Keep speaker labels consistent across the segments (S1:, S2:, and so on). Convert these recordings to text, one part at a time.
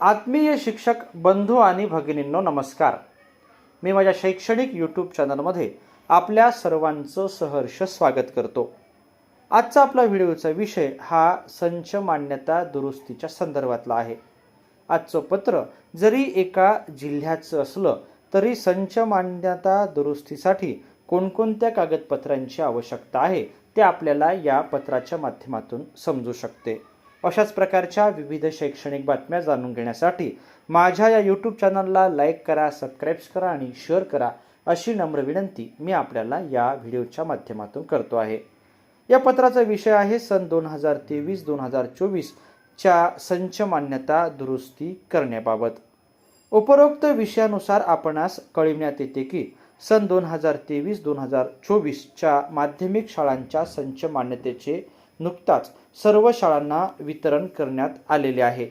S1: आत्मीय शिक्षक बंधू आणि भगिनींनो नमस्कार. मी माझ्या शैक्षणिक यूट्यूब चॅनलमध्ये आपल्या सर्वांचं सहर्ष स्वागत करतो. आजचा आपला व्हिडिओचा विषय हा संच मान्यता दुरुस्तीच्या संदर्भातला आहे. आजचं पत्र जरी एका जिल्ह्याचं असलं तरी संच मान्यता दुरुस्तीसाठी कोणकोणत्या कागदपत्रांची आवश्यकता आहे ते आपल्याला या पत्राच्या माध्यमातून समजू शकते. अशाच प्रकारच्या विविध शैक्षणिक बातम्या जाणून घेण्यासाठी माझ्या या यूट्यूब चॅनलला लाईक करा सबस्क्राईब करा आणि शेअर करा अशी नम्र विनंती मी आपल्याला या व्हिडिओच्या माध्यमातून करतो आहे. या पत्राचा विषय आहे सन दोन हजार तेवीस दोन हजार चोवीसच्या संच मान्यता दुरुस्ती करण्याबाबत. उपरोक्त विषयानुसार आपणास कळविण्यात येते की सन दोन हजार तेवीस दोन हजार चोवीसच्या माध्यमिक शाळांच्या संच मान्यतेचे नुकताच सर्व शाळांना वितरण करण्यात आलेले आहे.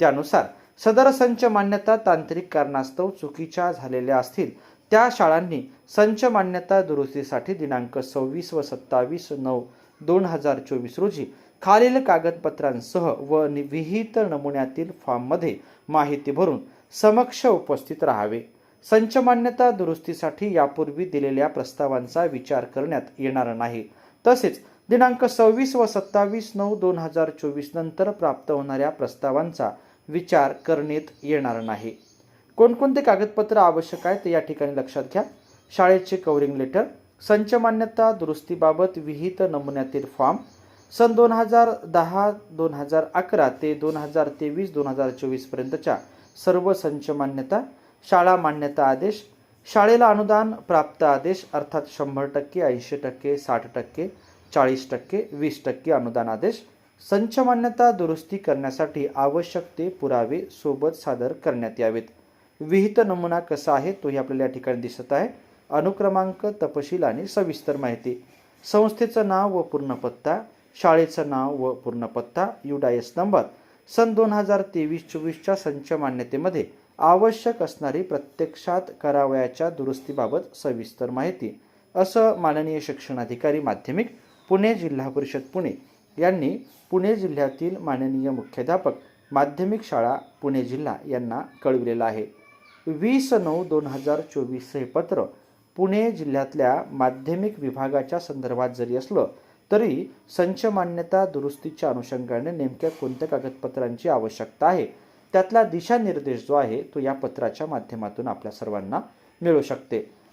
S1: त्यानुसार सदर संच मान्यता तांत्रिक कारणास्तव चुकीच्या झालेल्या असतील त्या शाळांनी संच मान्यता दुरुस्तीसाठी दिनांक सव्वीस व सत्तावीस नऊ दोन हजार चोवीस रोजी खालील कागदपत्रांसह व नि- विहित नमुन्यातील फॉर्ममध्ये माहिती भरून समक्ष उपस्थित राहावे. संच मान्यता दुरुस्तीसाठी यापूर्वी दिलेल्या प्रस्तावांचा विचार करण्यात येणार नाही. तसेच दिनांक सव्वीस व सत्तावीस नऊ दोन हजार चोवीस नंतर प्राप्त होणाऱ्या प्रस्तावांचा विचार करण्यात येणार नाही. कोणकोणते कागदपत्र आवश्यक आहे ते या ठिकाणी लक्षात घ्या. शाळेचे कवरिंग लेटर संच मान्यता दुरुस्तीबाबत विहित नमुन्यातील फॉर्म सन दोन हजार दहा दोन हजार अकरा ते दोन हजार तेवीस दोन हजार चोवीसपर्यंतच्या सर्व संच मान्यता शाळा मान्यता आदेश शाळेला अनुदान प्राप्त आदेश अर्थात शंभर टक्के ऐंशी टक्के साठ टक्के चाळीस टक्के वीस टक्के अनुदान आदेश संच मान्यता दुरुस्ती करण्यासाठी आवश्यक ते पुरावे सोबत सादर करण्यात यावेत. विहित नमुना कसा आहे तोही आपल्याला या ठिकाणी दिसत आहे. अनुक्रमांक तपशील आणि सविस्तर माहिती. संस्थेचं नाव व पूर्ण पत्ता शाळेचं नाव व पूर्ण पत्ता युडायस नंबर. सन दोन हजार तेवीस चोवीसच्या संच मान्यतेमध्ये आवश्यक असणारी प्रत्यक्षात करावयाच्या दुरुस्तीबाबत सविस्तर माहिती. असं माननीय शिक्षणाधिकारी माध्यमिक पुणे जिल्हा परिषद पुणे यांनी पुणे जिल्ह्यातील माननीय मुख्याध्यापक माध्यमिक शाळा पुणे जिल्हा यांना कळविलेलं आहे. वीस नऊ दोन हजार चोवीस हे पत्र पुणे जिल्ह्यातल्या माध्यमिक विभागाच्या संदर्भात जरी असलं तरी संच मान्यता दुरुस्तीच्या अनुषंगाने नेमक्या कोणत्या कागदपत्रांची आवश्यकता आहे त्यातला दिशानिर्देश जो आहे तो या पत्राच्या माध्यमातून आपल्या सर्वांना मिळू शकते.